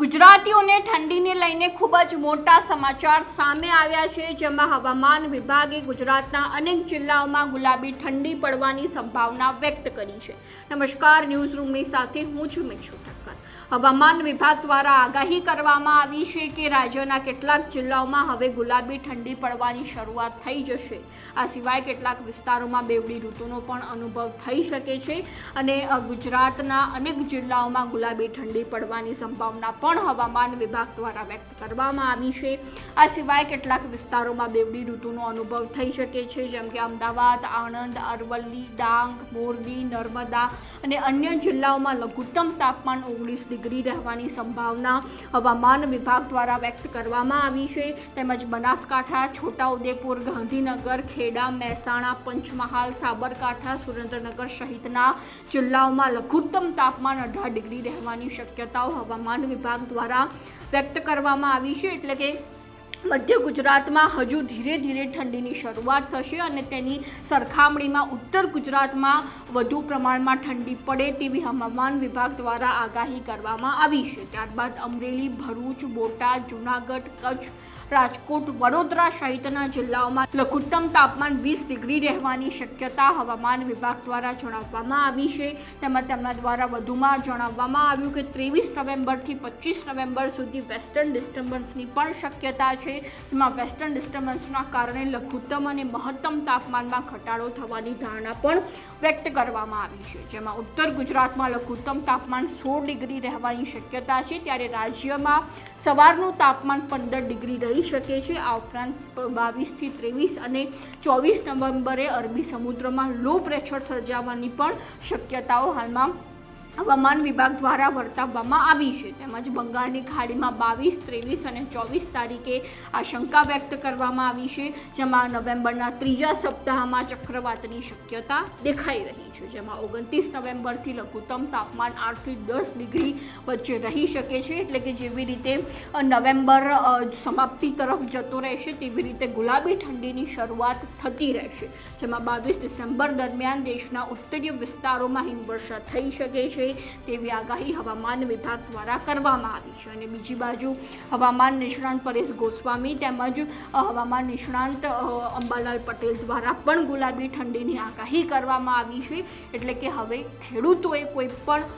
ગુજરાતીઓને ઠંડીને લઈને ખૂબ જ મોટા સમાચાર સામે આવ્યા છે, જેમાં હવામાન વિભાગે ગુજરાતના અનેક જિલ્લાઓમાં ગુલાબી ઠંડી પડવાની સંભાવના વ્યક્ત કરી છે. નમસ્કાર, ન્યૂઝરૂમની સાથે હું છું મીક્ષુ ઠક્કર. હવામાન વિભાગ દ્વારા આગાહી કરવામાં આવી છે કે રાજ્યના કેટલાક જિલ્લાઓમાં હવે ગુલાબી ઠંડી પડવાની શરૂઆત થઈ જશે. આ સિવાય કેટલાક વિસ્તારોમાં બેવડી ઋતુનો પણ અનુભવ થઈ શકે છે અને ગુજરાતના અનેક જિલ્લાઓમાં ગુલાબી ઠંડી પડવાની સંભાવના પણ હવામાન વિભાગ દ્વારા વ્યક્ત કરવામાં આવી છે. આ સિવાય કેટલાક વિસ્તારોમાં બેવડી ઋતુનો અનુભવ થઈ શકે છે, જેમ કે અમદાવાદ, આણંદ, અરવલ્લી, ડાંગ, મોરબી, નર્મદા અને અન્ય જિલ્લાઓમાં લઘુત્તમ તાપમાન ઓગણીસ ડિગ્રી રહેવાની સંભાવના હવામાન વિભાગ દ્વારા વ્યક્ત કરવામાં આવી છે. તેમજ બનાસકાંઠા, છોટાઉદેપુર, ગાંધીનગર, ખેડા, મહેસાણા, પંચમહાલ, સાબરકાંઠા, સુરેન્દ્રનગર સહિતના જિલ્લાઓમાં લઘુત્તમ તાપમાન અઢાર ડિગ્રી રહેવાની શક્યતાઓ હવામાન વિભાગ દ્વારા વ્યક્ત કરવામાં આવી છે એટલે કે મધ્ય ગુજરાતમાં હજુ ધીરે ધીરે ઠંડીની શરૂઆત થશે અને તેની સરખામણીમાં ઉત્તર ગુજરાતમાં વધુ પ્રમાણમાં ઠંડી પડે તેવી હવામાન વિભાગ દ્વારા આગાહી કરવામાં આવી છે. ત્યારબાદ અમરેલી, ભરૂચ, બોટાદ, જૂનાગઢ, કચ્છ, રાજકોટ, વડોદરા સહિતના જિલ્લાઓમાં લઘુત્તમ તાપમાન વીસ ડિગ્રી રહેવાની શક્યતા હવામાન વિભાગ દ્વારા જણાવવામાં આવી છે. તેમજ તેમના દ્વારા વધુમાં જણાવવામાં આવ્યું કે ત્રેવીસ નવેમ્બરથી પચીસ નવેમ્બર સુધી વેસ્ટર્ન ડિસ્ટર્બન્સની પણ શક્યતા છે. તેમાં વેસ્ટર્ન ડિસ્ટર્બન્સના કારણે લઘુત્તમ અને મહત્તમ તાપમાનમાં ઘટાડો થવાની ધારણા પણ વ્યક્ત કરવામાં આવી છે. જેમાં ઉત્તર ગુજરાતમાં લઘુત્તમ તાપમાન સોળ ડિગ્રી રહેવાની શક્યતા છે. ત્યારે રાજ્યમાં સવારનું તાપમાન પંદર ડિગ્રી રહી શકે છે. આ ઉપરાંત બાવીસથી ત્રેવીસ અને ચોવીસ નવેમ્બરે અરબી સમુદ્રમાં લો પ્રેશર સર્જાવાની પણ શક્યતાઓ હાલમાં હવામાન વિભાગ દ્વારા વર્તાવવામાં આવી છે. તેમજ બંગાળની ખાડીમાં બાવીસ, ત્રેવીસ અને ચોવીસ તારીખે આશંકા વ્યક્ત કરવામાં આવી છે, જેમાં નવેમ્બરના ત્રીજા સપ્તાહમાં ચક્રવાતની શક્યતા દેખાઈ રહી છે. જેમાં ઓગણત્રીસ નવેમ્બરથી લઘુત્તમ તાપમાન આઠથી દસ ડિગ્રી વચ્ચે રહી શકે છે. એટલે કે જેવી રીતે નવેમ્બર સમાપ્તિ તરફ જતો રહેશે, તેવી રીતે ગુલાબી ઠંડીની શરૂઆત થતી રહેશે. જેમાં બાવીસ ડિસેમ્બર દરમિયાન દેશના ઉત્તરીય વિસ્તારોમાં હિમવર્ષા થઈ શકે છે. તેવી આગાહી હવામાન વિભાગ દ્વારા કરવામાં આવી છે. અને બીજી બાજુ હવામાન નિષ્ણાંત પરેશ ગોસ્વામી તેમજ હવામાન નિષ્ણાંત અંબાલાલ પટેલ દ્વારા પણ ગુલાબી ઠંડીની આગાહી કરવામાં આવી છે. એટલે કે હવે ખેડૂતોએ કોઈ પણ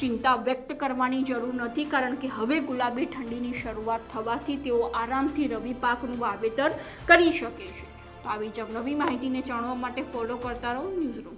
ચિંતા વ્યક્ત કરવાની જરૂર નથી, કારણ કે હવે ગુલાબી ઠંડીની શરૂઆત થવાથી તેઓ આરામથી રવિ પાકનું વાવેતર કરી શકે છે. તો આવી જ નવી માહિતીને જાણવા માટે ફોલો કરતા રહો ન્યૂઝ રૂમ.